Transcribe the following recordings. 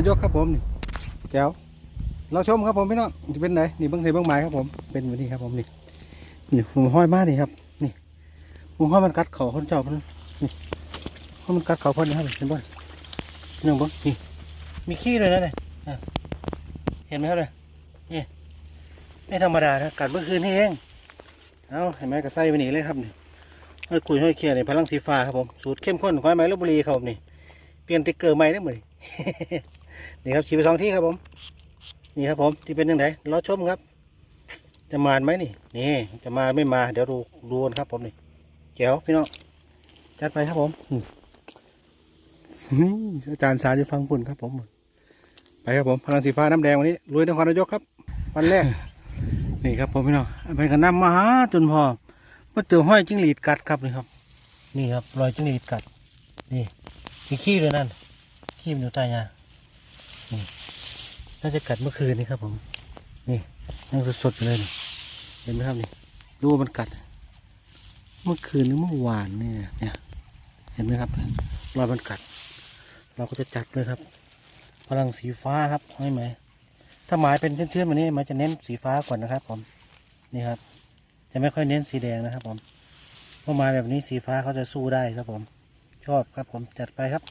ายกครับผมนี่แจ๋วเราชมครับผมพี่น้องจะเป็นไหนนี่เบิ้งเสเบิ้งไม้ครับผมเป็นวันนี้ครับผมนี่นี่ผมห้อยมากนี่ครับนี่ผมห้อยมันกัดเขาคนเจ้ามันนี่ห้อยมันกัดเขาคนนี้ครับเห็นบ่นี่น้องบิ้งนี่มีขี้เลยนะเนี่ยเห็นไหมครับเลยนี่ไม่ธรรมดานะกัดเมื่อคืนนี่เองเอาเห็นไหมกระไส้ไปหนีเลยครับนี่ห้อยคุยห้อยเคียในพลังสีฟ้าครับผมสูตรเข้มข้นของไอ้ไม้ลบบุรีครับผมนี่เปลี่ยนติ๊กเกอร์ใหม่ได้เหมือ นนี่ครับขี่ไปสองที่ครับผม นี่ครับผมที่เป็นยังไงรอชมครับ จะมาไหมนี่ นี่ จะมาไม่มา เดี๋ยวดูดูกันครับผมนี่แจ๋วพี่น้องจัดไปครับผมอืมนี่อาจารย์สารจะฟังปุ่นครับผม ไปครับผมพลังสีฟ้าน้ำแดงวันนี้รวยนครนายกครับ วันแรก นี่ครับผมพี่น้องไปกันน้ำมาหาจนพอมาเจอห้อยจิ้งหรีดกัดครับนี่ครับ นี่ครับรอยจิ้งหรีดกัด นี่มีขี้เลยนั่นขี้มันอยู่ใต้ยานี่ น่าจะกัดเมื่อคืนนี่ครับผมนี่ยังสดๆอยู่เลยเห็นไหมครับนี่ดูว่ามันกัด เมื่อคืนหรือเมื่อวานนี่เนี่ยเห็นไหมครับรอยมันกัด เราก็จะจัดเลยครับพลังสีฟ้าครับให้ไหมถ้าหมายเป็นเชื่อมๆแบบนี้หมันจะเน้นสีฟ้าก่อนนะครับ ผมนี่ครับ จะไม่ค่อยเน้นสีแดงนะครับ ผมเพราะมาแบบนี้สีฟ้าเขาจะสู้ได้ครับผม ชอบครับผมจัดไปครับ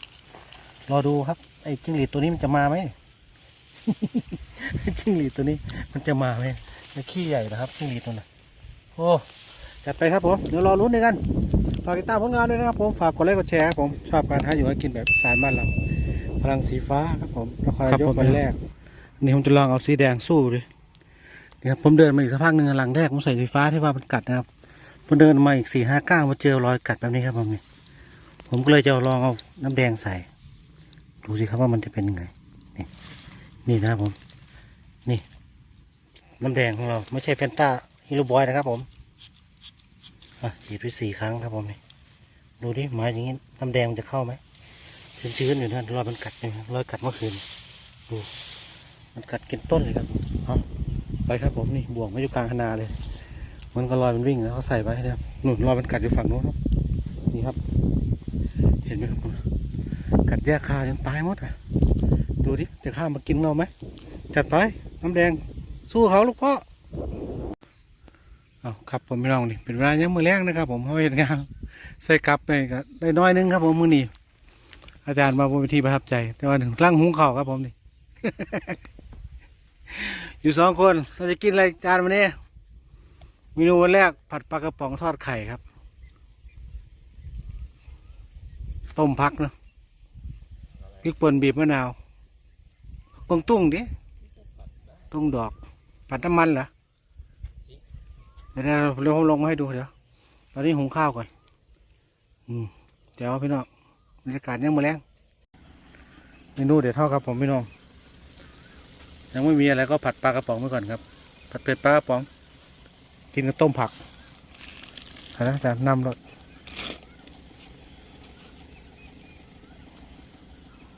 รอดูครับไอ้จิ้งหรีดตัวนี้มันจะมาไหม จิ้งหรีดตัวนี้มันจะมาไหมมันขี้ใหญ่นะครับจิ้งหรีดตัวน่ะโอ้จัดไปครับผมเดี๋ยวรอรุ้นด้วยกันฝากติดตามผลงานด้วยนะครับผมฝากกดไลค์กดแชร์ครับผมชอบการหาอยู่หากินแบบอีสานบ้านเราพลังสีฟ้าครับผมนครนายกวันแรกนี่ผมจะลองเอาสีแดงสู้ดินี่ครับผมเดินมาอีกสักพักหนึ่งหลังแรกผมใส่สีฟ้าที่ว่ามันกัดนะครับผมเดินมาอีกสี่ห้าก้าวมาเจอรอยกัดแบบนี้ครับผมนี่ผมก็เลยจะลองเอาน้ำแดงใส่ ดูสิครับว่ามันจะเป็นยังไง นี่นะครับผม นี่น้ำแดงของเรา ไม่ใช่แฟนต้าฮิโรบอยนะครับผมฉีดไปสี่ครั้งครับผมนี่ดูดิไม้อย่างนี้น้ำแดงมันจะเข้าไหมชื้นๆอยู่นั่นรอยมันกัดอยู่รอยกัดเมื่อคืนดูมันกัดกินต้นเลยครับเอาไปครับผมนี่บ่วงไม่อยู่กลางคนาเลย มันก็รอยมันวิ่งแล้วเขาใส่ไว้นะครับหนุนรอยมันกัดอยู่ฝั่งโน้นครับ นี่ครับ เห็นไหมครับกัดแยกคาจนตายหมดอะ ดูดิจะข้ามมากินเราไหม จัดไป น้ำแดง สู้เขาลูกพ่อเอาครับผมพี่น้องนี่เป็นเวลายังมือแรงนะครับ ผมเขาเห็นงานใส่กลับไปก็ได้น้อยนึงครับ ผมมือนี้อาจารย์มาบนเวทีประทับใจ แต่ว่าถึงร่างหุงข้าครับผมนี่อยู่สองคนเราจะกินอะไรจานวันนี้เมนูวันแรกผัดปลากระป๋องทอดไข่ครับต้มพักเนาะพริกป่นบีบมะนาว ปงตุ้งดิตุ้งดอกปัดน้ำมันเหรอเดี๋ยวเราลงมาให้ดูเดี๋ยวตอนนี้หุงข้าวก่อน อืมเดี๋ยวพี่น้องบรรยากาศยังมาแรงเมนูเดี๋ยวเท่าครับผมพี่น้องยังไม่มีอะไรก็ผัดปลากระป๋องไว้ก่อนครับ ผัดเป็ดปลากระป๋องกินกับต้มผักนะแต่นำรส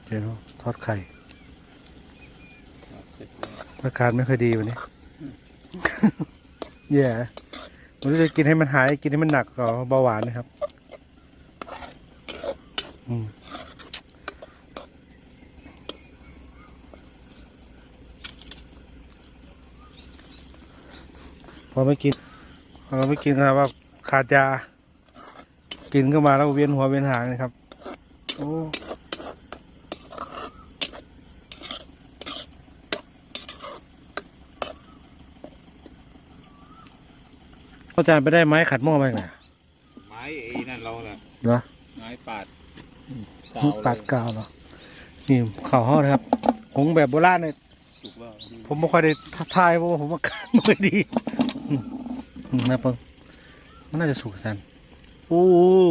เดี๋ยวทอดไข่ อากาศไม่ค่อยดีวันนี้ แย่วันนี้จะกินให้มันหาย กินให้มันหนักกว่าเบาหวานนะครับ อืมพอไม่กินพอไม่กินครับว่าขาดยา กินเข้ามาแล้วเวียนหัวเวียนหางนะครับ โอ้ อาจารย์ไปได้ไม้ขัดหม้อมาจากไหนไม้ไอ้นั่นเราแหละเหรอไม้ปาดปัดกาวเหรอนี่ข่าวห่อนะครับผมแบบโบราณเนี่ยสุกแล้วผมไม่ค่อยได้ทักทายเพราะว่าผมอาการไม่ค่อยดีอืมอืมนะเปิงมันน่าจะสุกอาจารย์โอ้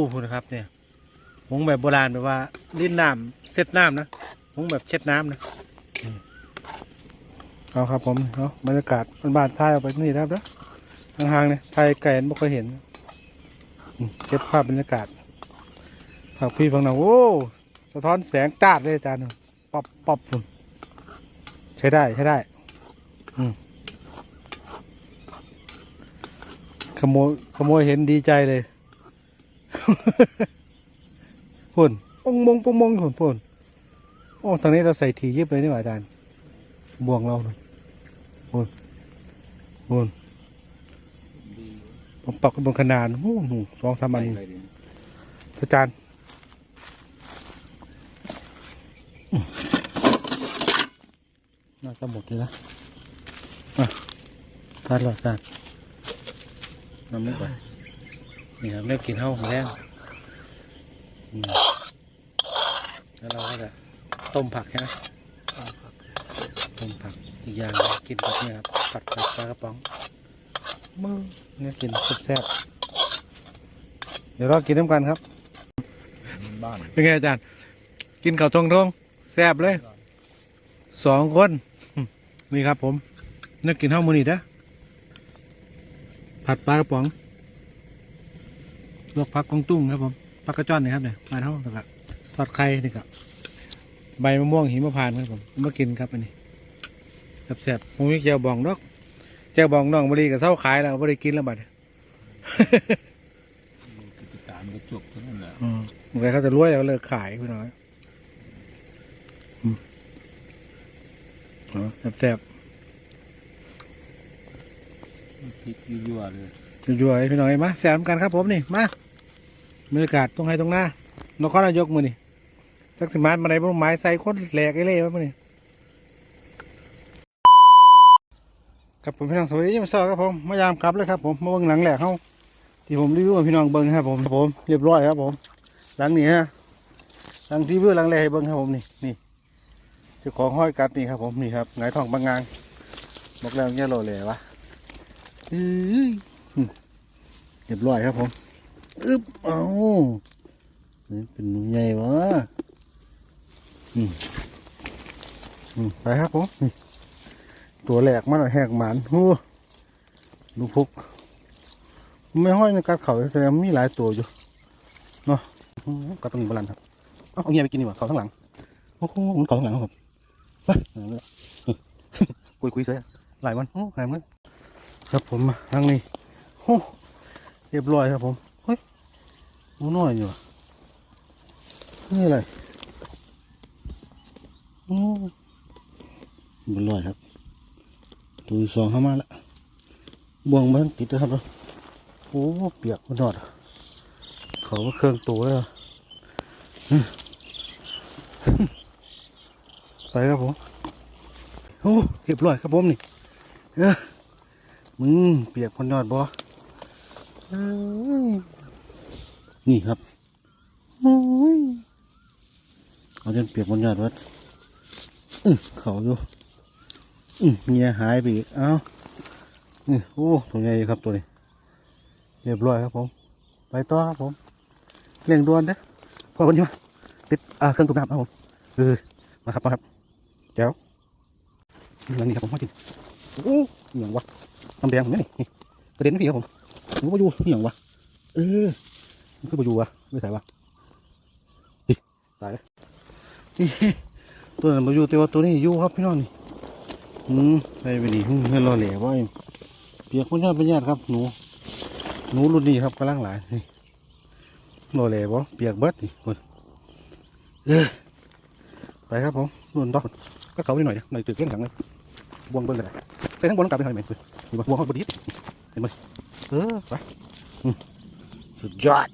โหนะครับ เนี่ยผงแบบโบราณแบบว่าลิ้นน้ำเช็ดน้ำนะผงแบบเช็ดน้ำนะอืมเอาครับผมเอาบรรยากาศบ้านๆท้ายเอาไปนี่นะครับเด้อ ห่างๆเนี่ยไทยไก่ไม่ค่อยเห็นเก็บภาพบรรยากาศฝากพี่ฟังหน่อยโอ้สะท้อนแสงจ้าดเลยอาจารย์ป๊อปป๊อปฝุ่นใช้ได้ใช้ได้อืมขโมยขโมยเห็นดีใจเลยพุ่นปงมงปงมงพุ่นพุ่นโอ้ตอนนี้เราใส่ทียิบเลยนี่หว่าอาจารย์บ่วงเราเลยพุ่นพุ่น ผมปักบนขนาดโอ้โหสองสามอันอะไรดีอาจารย์อืมน่าจะหมดเลยนะอะทานหรออาจารย์น้ำเล็กไปนี่ครับเล็กกินข้าวมาแล้วอืมแล้วเราก็จะต้มผักใช่ไหมต้มผักอีกอย่างกินแบบนี้ครับผัดผักปลากระป๋อง มือเนี่ยกินแซ่บเดี๋ยวเรากินน้ำกันครับ บ้านเป็นไงอาจารย์ กินข้าวทงทงแซ่บเลย สองคน นี่ครับผมนึกกินข้าวมือนี่นะผัดปลากระป๋องลวกผักกงตุ้งครับผมผักกระจ้อนนี่ครับเนี่ยมาเท่ากับทอดไข่นี่ครับใบมะม่วงหิมะพานครับผมมากินครับอันนี้แซ่บๆผมมีแจวบองดอก แจวบองน้องบรีกับเศร้าขายแล้วบริกินแล้วบัดนี้กิจการกระจกเท่านั้นแหละอืมเมื่อเขาจะรวยแล้วเลิกขายพี่น้อยอืมอ๋อแซ่บพริกยั่วๆเลยๆยั่วๆให้พี่น้อยมาแซมกันครับผมนี่มาบรรยากาศตรงไหนตรงหน้านครนายกมือนี่จักสิมานมาไหนบ่ไม้ใส่คนแหลกไอ้เล่ไว้มือนี่ ครับผมพี่น้องสวัสดีมาสอครับผมมายามครับเลยครับผมมาเบิ่งหลังแหลกเขาที่ผมรีวิวให้พี่น้องเบิ่งครับผมครับผมเรียบร้อยครับผม หลังนี้ฮะหลังที่เพื่อหลังแรกให้เบิ่งครับผมนี่นี่เจ้าของห้อยกัดนี่ครับผมนี่ครับหงายทองบางงางบอกแล้วเนี่ยโลเลยวะเอ้ยอืมเรียบร้อยครับผมอึ๊บเอานี่เป็นหนูใหญ่วะอืมอืมไปครับผมนี่ ตัวแหลกมันแหกหมานหูลูกพุกไม่ห้อยในกัดเขาแต่มีหลายตัวอยู่อืมก็ต้องมีบาลานซ์ครับเอาเงียไปกินดีกว่าเขาข้างหลังโอ้โหมันเขาข้างหลังครับผมไปคุยคุยเสียหลายวันโอ้หายมันครับผมทางนี้โอ้เรียบร้อยครับผมเฮ้ยหนูน้อยอยู่นี่อะไรโอ้เรียบร้อยครับ ตัวสองเข้ามาแล้วบ่วงมันติดนะครับเนาะโอ้เปียกมันนอดเขาก็เครื่องตัวเลยอะอืมไปครับผมโอ้เรียบร้อยครับผมนี่เออมึงเปียกพนยอดบอนี่ครับโอ้ยเอาจนเปียกพนยอดวัดเขาอยู่ เงียหายไปอีก เอ้านี่โอ้ตัวใหญ่ครับตัวนี้ เรียบร้อยครับผม ไปต่อครับผมเร่งดวนเด้อพอวันนี้มา ติดอาเครื่องสูบน้ำครับผมเออมาครับมาครับแจ๋วนี่หลังนี้ครับผมมากินโอ้ยอหย่างวะน้ำแดงผมนี่นี่กระเด็นพี่ครับผมรู้ว่าอยู่อหย่างวะเออมันคือไปอยู่วะไม่ใส่วะอิตายแล้วตัวนั้นมาอยู่แต่ว่าตัวนี้อยู่ครับพี่น้องนี่ อืมไปไปดีเพื่อนรอแหล่ว่าเปียกคนญาติเป็นญาติครับ หนู หนูรุ่นนี้ครับกำลังหลายนี่โนเหล่บ่เปียกเบิดนี่คนเออไปครับผมรุ่นดอกก็เขาไปหน่อยหน่อยตื่นเต้นขังเลยบวงเบิ้ลเลยใส่ทั้งบนทั้งกลับไปหน่อยไหมเห็นบ่บวงเขาบดีเห็นไหมเออไปสุดยอด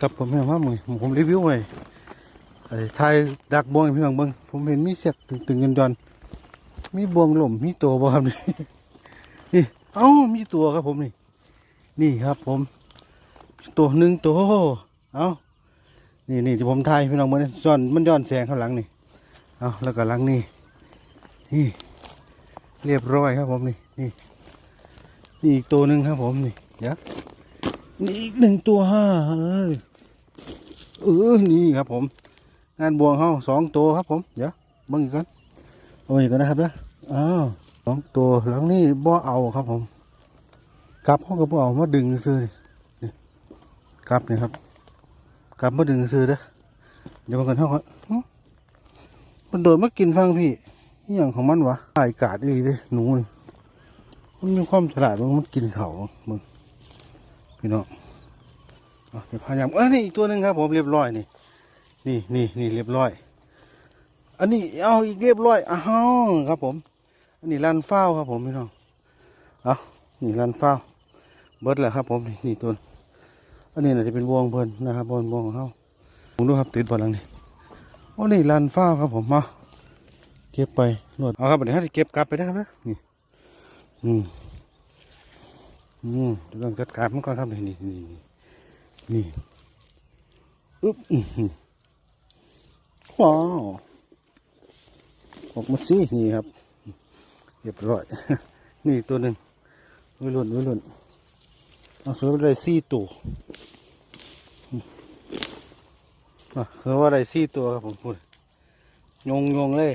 ครับผมแม่ว่ามึงผมรีวิวไว้ไอ้ ไทยดักบวงพี่น้องเบิ้งผมเห็นมีเสียกตึงๆยันยันๆมีบวงหล่มมีตัวบ่ครับนี่นี่เอ้ามีตัวครับผมนี่ นี่ครับผม ตัวหนึ่งตัวเอ้านี่นี่ที่ผมถ่ายพี่น้องมันย้อนมันย้อนแสงข้างหลังนี่เอาแล้วก็หลังนี่นี่เรียบร้อยครับผมนี่นี่นี่อีกตัวหนึ่งครับผมนี่เดี๋ยวนี่อีกหนึ่งตัวห้าเอ้ยเออนี่ครับผม งานบวงเขาสองตัวครับผมเดี๋ยวบังอีกกันเอาอีกกันนะครับเด้ออ้าวสองตัวหลังนี่บ่เอาครับผมกลับห้องกับบ่เอามาดึงซื้อนี่กลับนี่ครับ กลับมาดึงซื้อเด้อเดี๋ยวมันกันเท่ากันมันโดดมากินฟังพี่อย่างของมันวะอายกาดอีหลีเด้หนูนี่มันมีความฉลาดมันมันกินเขามึงพี่น้องเอาเดี๋ยวพยายามเออนี่อีกตัวหนึ่งครับผมเรียบร้อยนี่ นี่นี่นี่เรียบร้อย อันนี้เอาอีกเรียบร้อยอ้าวครับผม อันนี้ลันเฝ้าครับผมพี่น้องเอานี่ลันเฝ้า เบิดแหละครับผมนี่นี่ตัวอันนี้น่าจะเป็นวงเพลินนะครับบนวงของเขาผมดูครับติดบอลลังนี่โอ้นี่ลันเฝ้าครับผมมาเก็บไปนวดเอาครับเดี๋ยวให้เก็บกลับไปนะครับนะนี่อืมอืมต้องจัดการมันก่อนครับนี่นี่นี่นี่อึ๊บอื้อหือ ว้าวออกมาสินี่ครับเรียบร้อย นี่ตัวหนึ่งวิลุนวิลุนเอาสวยไปเลยสี่ตัวอะคือว่าได้สี่ตัวครับผมพูดยงยงเลย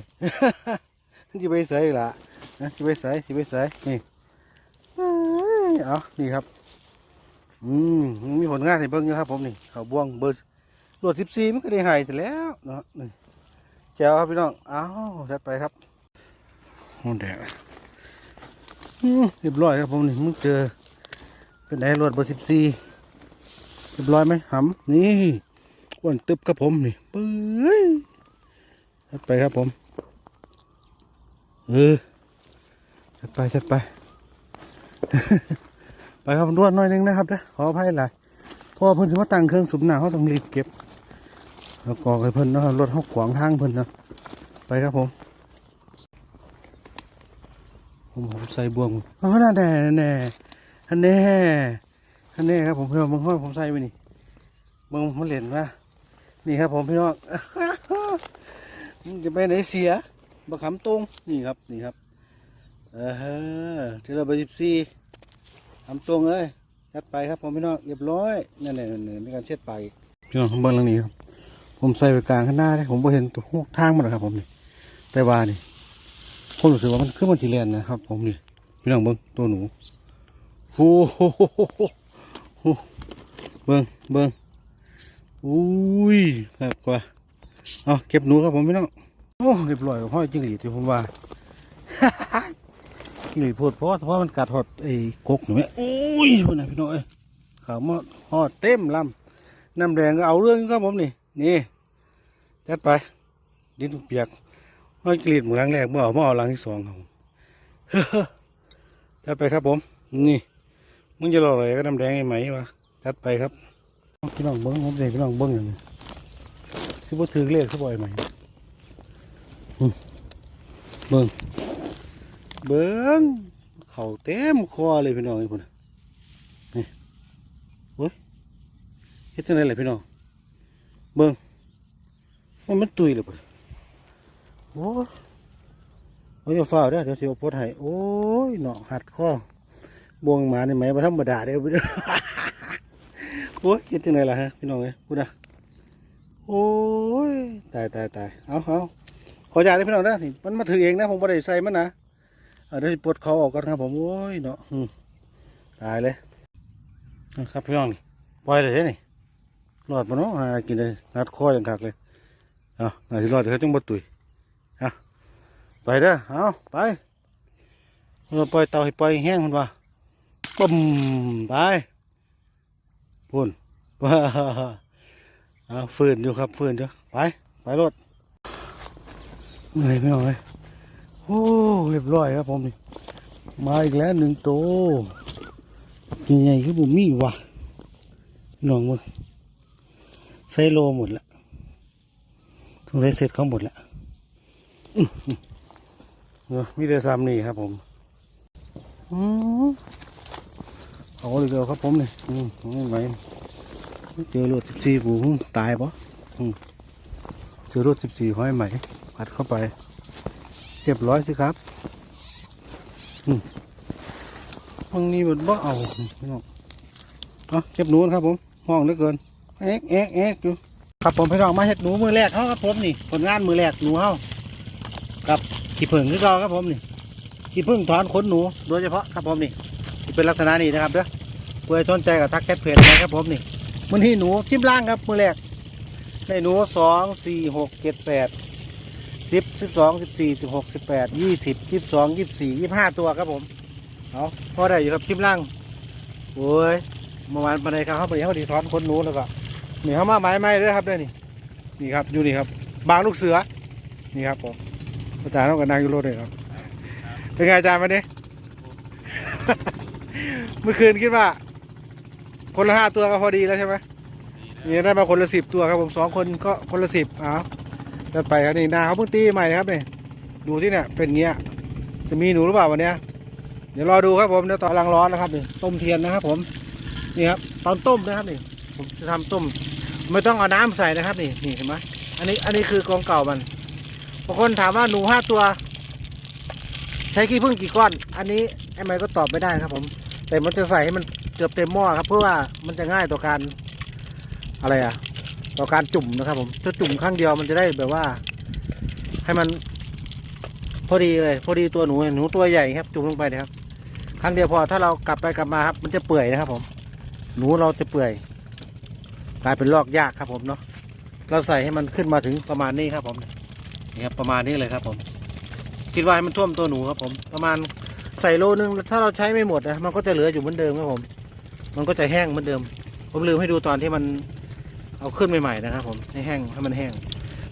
จะไปใส่ละนะจะไปใส่จะไปใส่นี่เอ้ยเอานี่ครับ อืมมีผลงานให้เบิ่งอยู่ครับผมนี่เขาบ่วงเบอร์ รวดสิบสี่มันก็ได้หายแต่แล้วเนาะนี่แจวครับพี่น้องอ้าวจัดไปครับโอ้แดดเรียบร้อยครับผมนี่มึงเจอ เป็นไงรวดเบอร์สิบสี่เรียบร้อยไหมหำนี่อ้วนตึบครับผมนี่ปื้ยจัดไปครับผมเออจัดไปจัดไป ไปครับรวดหน่อยนึงนะครับนะขออภัยหลายเพราะว่อเพิ่นสิมาตั้งเครื่องสูบน้ำเขาต้องรีบเก็บ แล้วก็ให้เพิ่นนะครับรถเขาขวางทางเพิ่นนะไปครับผม ผมผมใส่บ่วงอ๋อนั่นแน่นั่นแน่อันแน่อันแน่ครับผมพื่น้อนบางห้อยผมใส่ไปนี่เบางมันเหรียญว่านี่ครับผมพี่น้องมึงจะไปไหนเสียบักขำตรงนี่ครับนี่ครับเออที่เราไปสิบสี่ขำตรงเลยยัดไปครับผมพี่น้องเรียบร้อยนั่นแหละนั่นการเช็ดไปพี่น้องผมเบิ้งหลังนี้ครับ ผมใส่ไปกลางข้างหน้าเลยผมไ่เห็นตัวทางมันหรอกครับ ผมนี่แต่ว่านี่ผมรู้สึกว่ามันขึ้นมันสีเรียนนะครับ ผมนี่พี่น้องเบิ้งตัวหนูโอ้โหเบิ้งเบิ้งอุ้ยครับกว่าเอาเก็บหนูครับผมพี่น้องโอ้เรียบร้อยห้อยจิ้งหรีดที่ผมว่าจิ้งหรีดโพดเพราะเพราะมันกัดหอดไอ้กกหนูแม่โอ้ยพี่น้องพี่น้องเอ้ยขาวมาหอดเต็มลำน้ำแดงก็เอาเรื่องอยู่ครับผมนี่ นี่จัดไป ดินเปียกห้อยจิ้งหรีดหมือครั้งแรกเมื่อเอามาเอาหลังที่สองครับผมจัดไปครับผม นี่ มึงจะรออะไรก็น้ำแดงไอ้ไหมวะจัดไปครับพี่น้องเบิ้งผมเสียพี่น้องเบิ้งอย่างนี้คือว่าถือเลขเขาบ่อยไหมเบิ้งเบิ้งเข่าเต็มคอเลยพี่น้องไอ้คนน่ะนี่โอ้ยเฮ็ดจังได๋ล่ะพี่น้อง เบิ้งมันมันตุยเลยพุ่นโอ้ยโอ้ยอย่าฝ้าวเด้อเดี๋ยวเสิเอาโพดให้โอ้ยเนาะหัดคอบวงหมาในไหมบ่ธรรมดาเด้อพี่น้องโอ้ยเฮ็ดจังไดล่ะฮะพี่น้องเอ้ยพูดนะโอ้ยตายตายตายเอาเอาขออยาเลยพี่น้องนะนี่มันมาถือเองนะผมไม่ได้ใส่มันนะเอาเดี๋ยวปลดเขาออกกันครับผมโอ้ยเนาะตายเลยนะครับพี่น้องนี่ปล่อยเลยนี่ รอดปะเนาะหากินเลยนัดคออย่างคักเลยเอาน่าสิรอดแต่เขาจังบ่ตุยเอาไปเด้อเอาไปเราปล่อยเตาให้ปล่อยแห้งมันว่าปุ่มไปพุ่นว้าเอาฟืนอยู่ครับฟืนอยู่ไปไปรถเหนื่อยไม่หน่อยโอ้เรียบร้อยครับผมนี่มาอีกแล้วหนึ่งโตยังไงคือผมมีวะน้องมึง ใส่โลหมดละทุกเรเสร็จเขาหมดละอื้อหือเนอะมีแต่ซ้ำนี่ครับผมอืมเอาเลยเดียวครับผมนี่อืมไม่ไหวเจอรถสิบสี่ผูตายปะอืมเจอรถสิบสี่ห้อยไหมอัดเข้าไปเรียบร้อยสิครับอืมบางนี้มันบ่เอาพี่น้องเอาเก็บหนูนะครับผมห้องเหลือเกิน เอ๊ะเอ๊ะเอ๊ะอยู่ครับผมพี่น้องมาเห็ดหนูมือแรกเขาครับผมนี่ผลงานมือแรกหนูเขากับขี้ผึ่งคือเราครับผมนี่ขี้ผึ่งถอนขนหนูโดยเฉพาะครับผมนี่เป็นลักษณะนี้นะครับเด้อเพื่อให้สนใจกับทักแคทเพจนะครับผมนี่มันที่หนูจิ้มล่างครับมือแรกได้หนูสองสี่หกเจ็ดแปดสิบสิบสองสิบสี่สิบหกสิบแปดยี่สิบยี่สิบสองยี่สิบสี่ยี่สิบห้าตัวครับผมเอาพอได้อยู่ครับทิมล่างโอ้ยเมื่อวานปันไดครับเขาไปเขาดีถอนคนหนูแล้วก็ นี่เขามาไม้ไม้ด้วยครับด้วยนี่นี่ครับอยู่นี่ครับ บางลูกเสือ นี่ครับผมอาจารย์ต้องกับนางยูโรเลยครับ เป็นไงอาจารย์วันนี้ เมื่อคืนคิดว่า คนละห้าตัวก็พอดีแล้วใช่ไหมนี่ได้มาคนละสิบตัวครับผมสองคนก็คนละสิบเอาจัดไปครับนี่นาเขาเพิ่งตีใหม่ครับนี่ดูที่เนี่ยเป็นเงี้ย จะมีหนูหรือเปล่าวันเนี้ยเดี๋ยวรอดูครับผมเดี๋ยวตอนกำลังร้อนนะครับนี่ต้มเทียนนะครับผมนี่ครับตอนต้มนะครับนี่ผมจะทำต้ม ไม่ต้องเอาน้ำใส่นะครับ นี่นี่เห็นไหมอันนี้อันนี้คือกองเก่ามันบางคนถามว่าหนูห้าตัว ใช้ขี้ผึ้งกี่ก้อน อันนี้ไอ้ไมก็ตอบไม่ได้ครับ ผม แต่มันจะใส่ให้มันเกือบเต็มหม้อครับ เพื่อว่ามันจะง่ายต่อการอะไรอะต่อการจุ่มนะครับ ผมถ้าจุ่มครั้งเดียวมันจะได้แบบว่า ให้มัน พอดีเลย พอดีตัวหนูหนูตัวใหญ่ครับ จุ่มลงไปนะครับครั้งเดียวพอถ้าเรากลับไปกลับมาครับ มันจะเปื่อยนะครับ ผม หนูเราจะเปื่อย กลายเป็นลอกยากครับผมเนาะเราใส่ให้มันขึ้นมาถึงประมาณนี้ครับผมนี่ครับประมาณนี้เลยครับผม คิดว่าให้มันท่วมตัวหนูครับผม ประมาณใส่โลนึงถ้าเราใช้ไม่หมดนะมันก็จะเหลืออยู่เหมือนเดิมครับผม มันก็จะแห้งเหมือนเดิม ผมลืมให้ดูตอนที่มันเอาขึ้นใหม่ๆนะครับ ผมให้แห้งให้มันแห้ง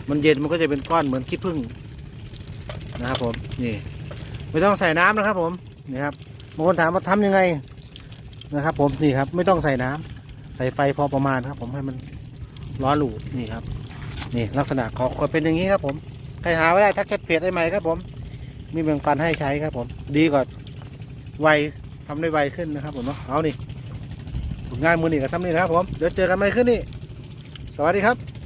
มันเย็นมันก็จะเป็นก้อนเหมือนขี้ผึ้งนะครับผมนี่ไม่ต้องใส่น้ำนะครับ ผมนี่ครับบางคนถามว่าทำยังไงนะครับ ผมนี่ครับ ไม่ต้องใส่น้ำ ใส่ไฟพอประมาณครับ ผมให้มันร้อนหลูนี่ครับ นี่ลักษณะขอขอเป็นอย่างนี้ครับ ผมใครหาไว้ได้ทักแชทเพจได้ไหมครับ ผม มีแบ่งปันให้ใช้ครับ ผม ดีกว่าไวทำได้ไวขึ้นนะครับ ผมเนาะเอานี่ผลงานมือนี่ก็ทำนี่นะครับ ผมเดี๋ยวเจอกันใหม่ขึ้นนี่ สวัสดีครับ